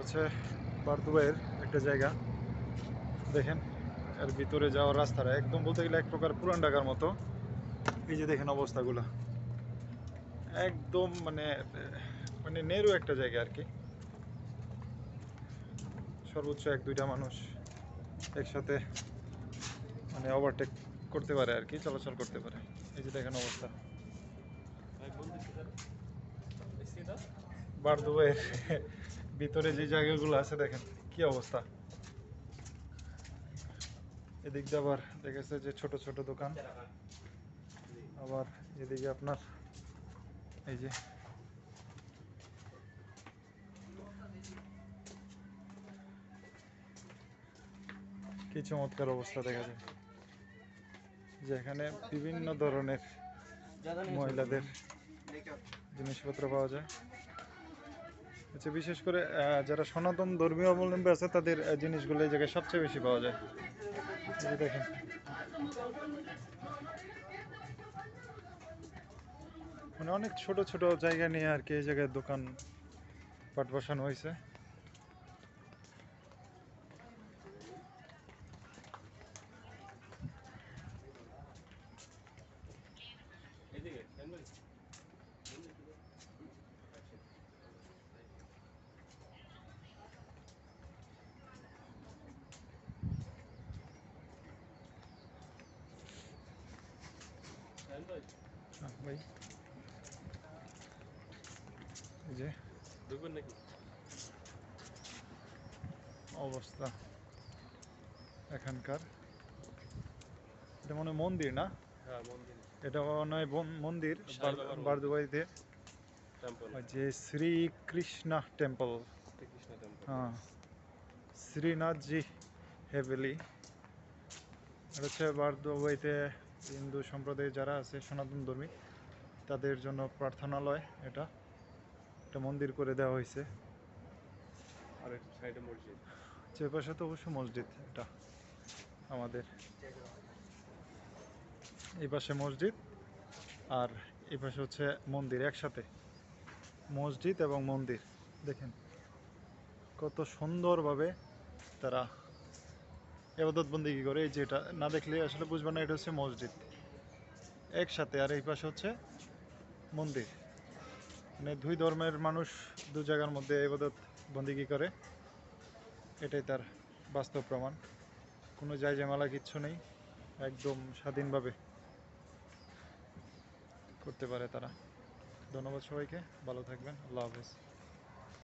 হচ্ছে বারদুবাইয়ের একটা জায়গা। দেখেন এর ভিতরে যাওয়ার রাস্তাটা একদম বলতে গেলে এক প্রকার পুরান ঢাকার মতো। এই যে দেখেন অবস্থাগুলো। একদম মানে মানে নেরু একটা জায়গা আর কি। সর্বোচ্চ এক দুইটা মানুষ একসাথে মানে ওভারটেক করতে পারে আর কি চলাচল করতে পারে। এই যে দেখেন অবস্থা। বারদুবাইয়ের ভিতরে যে জায়গাগুলো আছে দেখেন, কি অবস্থা? এদিক দিয়ে আবার দেখেছে যে ছোট ছোট দোকান। আবার এদিকে আপনার এই যে কি চমৎকার অবস্থা দেখা যায়। যেখানে বিভিন্ন ধরনের মহিলাদের জিনিসপত্র পাওয়া যায়। আচ্ছা বিশেষ করে যারা সনাতন ধর্মীয় অবলম্বী আছে, তাদের জিনিসগুলো এই জায়গায় সবচেয়ে বেশি পাওয়া যায়। দেখেন। মানে অনেক ছোট ছোট জায়গা নিয়ে আর কি এই জায়গায় দোকান পাট বসানো হয়েছে হ্যাঁ, ভাই। এই যে। অবস্থা। এখানকার। এটা মনে মন্দির না? হ্যাঁ এটা মনে হয় মন্দির বারদুবাইতে। যে শ্রীকৃষ্ণা টেম্পল। হ্যাঁ। শ্রীনাথজি হেভেলি। এটা হচ্ছে বারদুবাইতে হিন্দু সম্প্রদায়ের যারা আছে সনাতন ধর্মী তাদের জন্য প্রার্থনালয় এটা। একটা মন্দির করে দেওয়া হয়েছে। আর সাইডে মসজিদ। যে তো অবশ্য মসজিদ এটা আমাদের। এই পাশে মসজিদ আর এই পাশে হচ্ছে মন্দির একসাথে। মসজিদ এবং মন্দির দেখেন। কত সুন্দরভাবে তারা এবাদত বন্দি করে? এই যেটা না দেখলে আসলে বুঝবে না, এটা হচ্ছে মসজিদ। একসাথে, আর এই পাশে হচ্ছে মন্দির। মানে দুই ধর্মের মানুষ দু জায়গার মধ্যে এবাদত বন্দিগি করে? এটাই তার বাস্তব প্রমাণ। কোনো জায় জামালা কিচ্ছু নেই, একদম স্বাধীনভাবে করতে পারে তারা। ধন্যবাদ সবাইকে, ভালো থাকবেন, আল্লাহ হাফেজ।